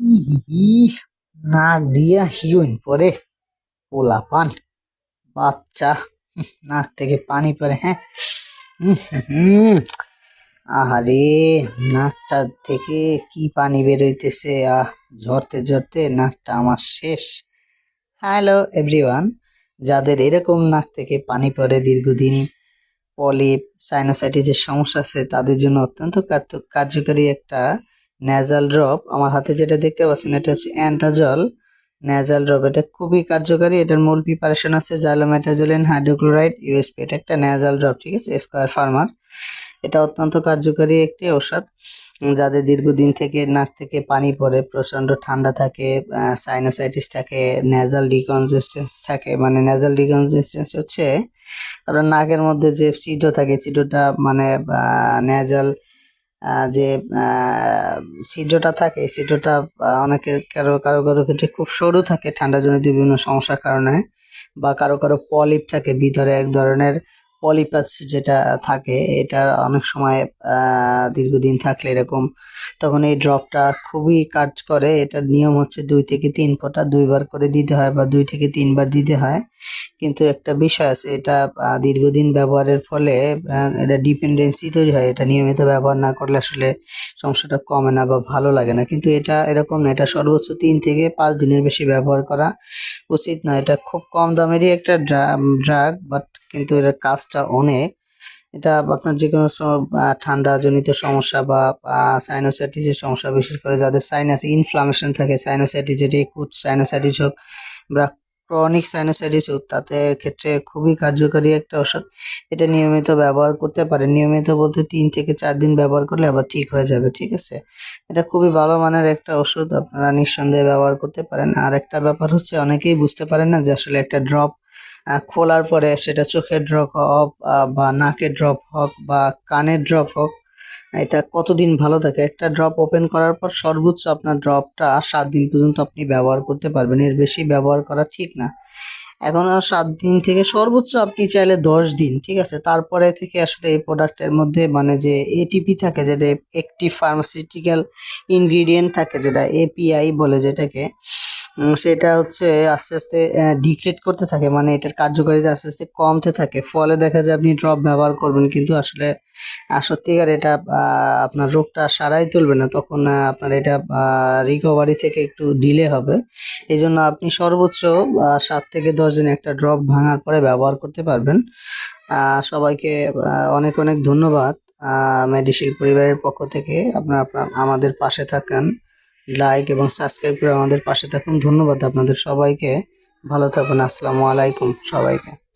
ইহ, নাক দিয়া হিউন পরে। পোলা পান বাচ্চা নাক থেকে পানি পড়ে হ্যাঁ? হুম। আহারে নাকটা থেকে কি পানি বেরোইতেছে? আহ ঝরতে ঝরতে নাকটা আমার শেষ। হ্যালো এভরিওয়ান যাদের এরকম নাক থেকে পানি পড়ে দীর্ঘদিন পলিপ সাইনোসাইটিসের সমস্যা আছে তাদের জন্য অত্যন্ত কার্যকারী একটা ন্যাজাল ড্রপ আমার হাতে যেটা দেখতে পাচ্ছেন, এটা হচ্ছে অ্যান্টাজল ন্যাজাল ড্রপ এটা খুবই কার্যকারী, এটার মূল প্রিপারেশন আছে জাইলোমেটাজোলিন হাইড্রোক্লোরাইড ইউএসপি এটা একটা ন্যাজাল ড্রপ ঠিক আছে স্কোয়ার ফার্মার এটা অত্যন্ত কার্যকারী একটি ঔষধ, যাদের দীর্ঘদিন থেকে নাক থেকে পানি পড়ে প্রচণ্ড ঠান্ডা থাকে সাইনোসাইটিস থাকে ন্যাজাল ডিকনজেস্টেন্স থাকে মানে ন্যাজাল ডিকনজেস্টেন্স হচ্ছে আপনার নাকের মধ্যে যে ছিদ্র থাকে, ছিদ্রটা মানে ন্যাজাল যে ছিদ্রটা থাকে ছিদ্রটা অনেকের কারও কারও কারও ক্ষেত্রে খুব সরু থাকে ঠান্ডা ঠান্ডাজনিত বিভিন্ন সমস্যার কারণে, বা কারও কারও পলিপ থাকে, ভিতরে এক ধরনের পলিপ আছে যেটা থাকে, এটা অনেক সময় দীর্ঘদিন থাকলে এরকম, তখন এই ড্রপটা খুবই কাজ করে, এটার নিয়ম হচ্ছে দুই থেকে তিন ফোঁটা দুইবার করে দিতে হয়, বা দুই থেকে তিনবার দিতে হয়। কিন্তু একটা বিষয় আছে এটা দীর্ঘদিন ব্যবহারের ফলে এটা ডিপেন্ডেন্সি তৈরি হয়। এটা নিয়মিত ব্যবহার না করলে আসলে সমস্যাটা কমে না বা ভালো লাগে না। কিন্তু এটা এরকম না এটা সর্বোচ্চ তিন থেকে পাঁচ দিনের বেশি ব্যবহার করা উচিত না এটা খুব কম দামেরই একটা ড্রাগ বাট কিন্তু এটার কাজটা অনেক। এটা আপনার যে কোনো সব, আহ, ঠান্ডাজনিত সমস্যা বা সাইনোসাইটিসের সমস্যা বিশেষ করে যাদের সাইনাস ইনফ্লামেশন থাকে সাইনোসাইটিস যেটা একুট সাইনোসাইটিস হোক ক্রনিক সাইনোসাইটিস তাতে ক্ষেত্রে খুবই কার্যকারী একটা ওষুধ এটা নিয়মিত ব্যবহার করতে পারে নিয়মিত বলতে তিন থেকে চার দিন ব্যবহার করলে আবার ঠিক হয়ে যাবে, ঠিক আছে? এটা খুবই ভালো মানের একটা ওষুধ আপনারা নিঃসন্দেহে ব্যবহার করতে পারেন। আর একটা ব্যাপার হচ্ছে, অনেকেই বুঝতে পারেন না যে আসলে একটা ড্রপ খোলার পরে সেটা চোখের ড্রপ হোক বা নাকের ড্রপ হোক, বা কানের ড্রপ হোক এটা কতদিন ভালো থাকে? একটা ড্রপ ওপেন করার পর সর্বোচ্চ আপনার ড্রপটা সাত দিন পর্যন্ত আপনি ব্যবহার করতে পারবেন। এর বেশি ব্যবহার করা ঠিক না। এখন আর সাত দিন থেকে সর্বোচ্চ আপনি চাইলে দশ দিন, ঠিক আছে? তারপরে থেকে আসলে এই প্রোডাক্টের মধ্যে মানে যে এটিপি থাকে, যেটা একটি ফার্মাসিউটিক্যাল ইনগ্রিডিয়েন্ট থাকে, যেটা এপিআই বলে যেটাকে সেটা হচ্ছে আস্তে আস্তে ডিক্রেট করতে থাকে। মানে এটার কার্যকারিতা আস্তে আস্তে কমতে থাকে। ফলে দেখা যায় আপনি ড্রপ ব্যবহার করবেন, কিন্তু আসলে সত্যিকার এটা আপনার রোগটা সারাই তুলবে না। তখন আপনার এটা রিকভারি থেকে একটু ডিলে হবে। এই জন্য আপনি সর্বোচ্চ সাত থেকে দশ দিন একটা ড্রপ ভাঙার পরে ব্যবহার করতে পারবেন। সবাইকে অনেক অনেক ধন্যবাদ। মেডিসিন পরিবারের পক্ষ থেকে আপনারা আমাদের পাশে থাকেন। লাইক এবং সাবস্ক্রাইব করে আমাদের পাশে থাকুন। ধন্যবাদ আপনাদের সবাইকে। ভালো থাকুন। আসসালামু আলাইকুম সবাইকে।